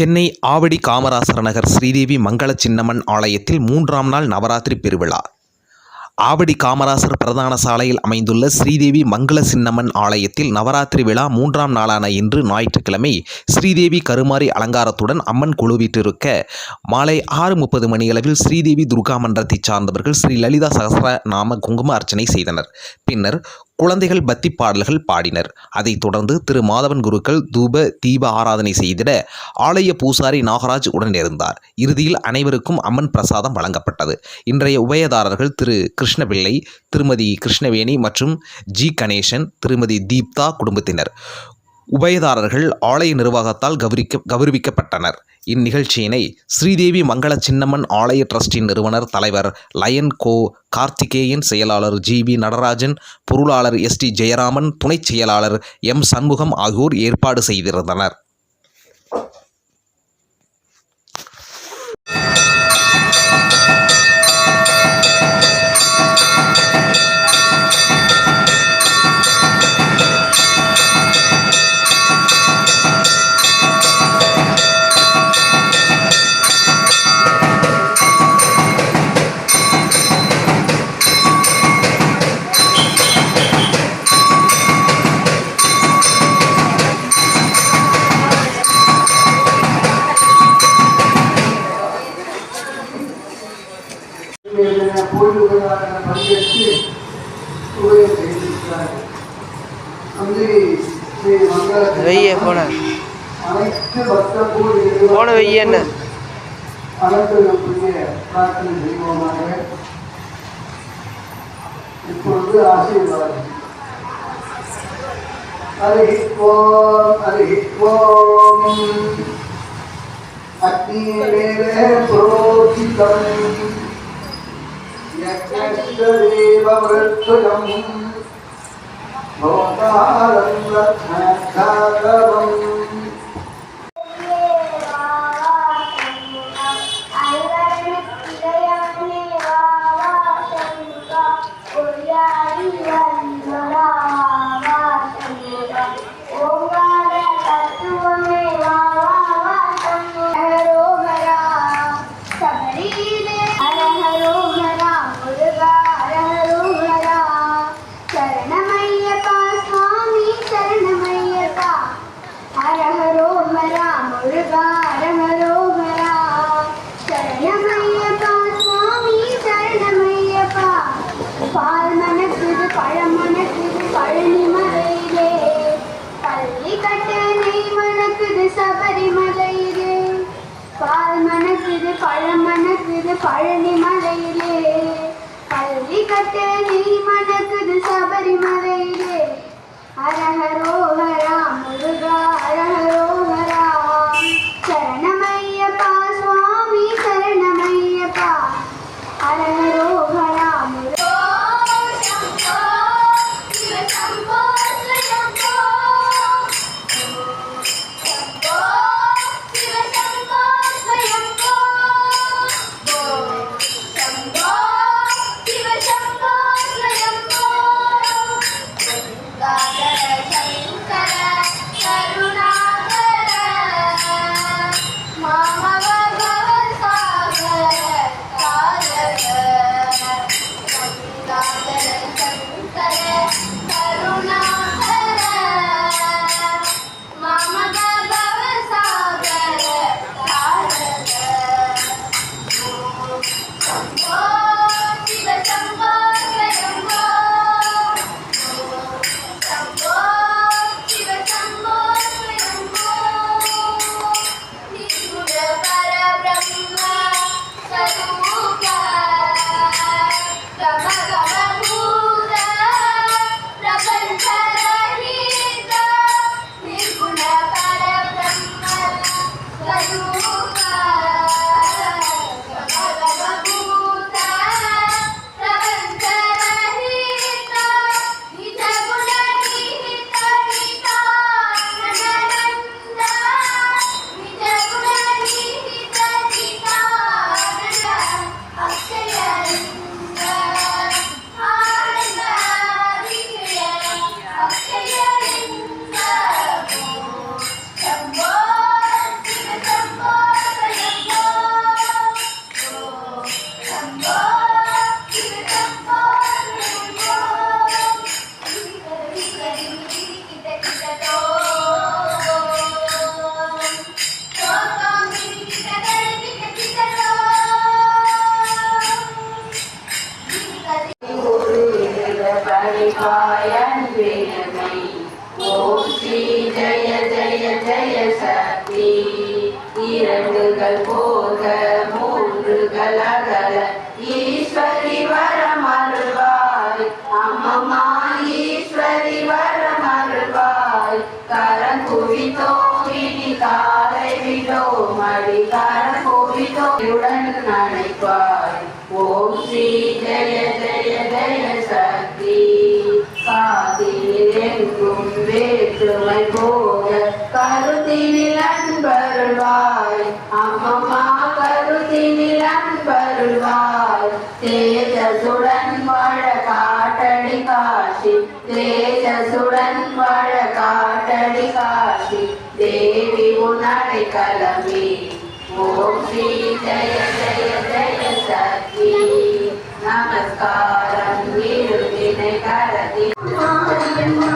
சென்னை ஆவடி காமராசர் நகர் ஸ்ரீதேவி மங்கள சின்னம்மன் ஆலயத்தில் மூன்றாம் நாள் நவராத்திரி பெருவிழா. ஆவடி காமராசர் பிரதான சாலையில் அமைந்துள்ள ஸ்ரீதேவி மங்கள சின்னம்மன் ஆலயத்தில் நவராத்திரி விழா மூன்றாம் நாளான இன்று ஞாயிற்றுக்கிழமை ஸ்ரீதேவி கருமாரி அலங்காரத்துடன் அம்மன் குழுவிட்டிருக்க மாலை ஆறு முப்பது மணியளவில் ஸ்ரீதேவி துர்கா மன்றத்தைச் சார்ந்தவர்கள் ஸ்ரீ லலிதா சகஸ்ர நாம குங்கும அர்ச்சனை செய்தனர். பின்னர் குழந்தைகள் பக்தி பாடல்கள் பாடினர். அதைத் தொடர்ந்து திரு மாதவன் குருக்கள் தூப தீப ஆராதனை செய்திட ஆலய பூசாரி நாகராஜ் உடனிருந்தார் இறுதியில் அனைவருக்கும் அம்மன் பிரசாதம் வழங்கப்பட்டது. இன்றைய உபயதாரர்கள் திரு கிருஷ்ணபிள்ளை திருமதி கிருஷ்ணவேணி மற்றும் ஜி கணேசன் திருமதி தீப்தா குடும்பத்தினர். உபயதாரர்கள் ஆலய நிர்வாகத்தால் கௌரிக்க கௌரவிக்கப்பட்டனர். இந்நிகழ்ச்சியினை ஸ்ரீதேவி மங்கள சின்னம்மன் ஆலய டிரஸ்டின் நிறுவனர் தலைவர் லயன் கோ கார்த்திகேயன் செயலாளர் ஜி வி நடராஜன் பொருளாளர் எஸ் டி ஜெயராமன் துணைச் செயலாளர் எம் சண்முகம் ஆகியோர் ஏற்பாடு செய்திருந்தனர். கோயில்களாக பங்கேற்று உரையை செய்திருக்கிறார் வந்து ஸ்ரீ மங்கள வெய்ய போன. அனைத்து பக்தர்கள் போன வெய்ய என்ன? அனைத்து பிரார்த்தனை செய்வோமாக இப்பொழுது ஆசீர்வாதம் हरिः ஓம் हरिः ஓம் அக்னிவேலே प्रोचितम् யக்ஞஸ்ததேவ மிருத்யுஜம் லோகாலம் ரத்னகாரவம் பால் மணக்குது பழம் மணக்குது பழனி மலையிலே. பள்ளி கட்ட நீ மணக்குது சபரிமலையிலே. ஹர ஹரோ ஹரா முருகா ஹர Thank you. அளிப்பாய் ஓம் ஸ்ரீ ஜெய ஜெய ஜெய சக்தி இரண்டுகள் போக மூன்றுகள் அகல ஈஸ்வரி வரம் அருள்வாய் அம்மம்மா ஈஸ்வரி வரம் அருள்வாய் கரம் குவித்தோம் இனி காலை விடோம் அடி கரம் குவித்தோம் உடன் நினைப்பாய் ஓம் ஸ்ரீ ஜெய ஜெய ஜெய வேற்றுமை போக கருத்தினில் அன்பருள்வாய். அம்மம்மா கருத்தினில் அன்பருள்வாய். தேஜசுடன் வாழ காட்டடி காட்சி தேஜசுடன் வாழ காட்டடி காட்சி தேவி உன்னடை கலமே ஓம் ஸ்ரீ ஜெய ஜெய ஜெய சக்தி. நமஸ்காரம் இருவினை கரதி. மாரியம்மா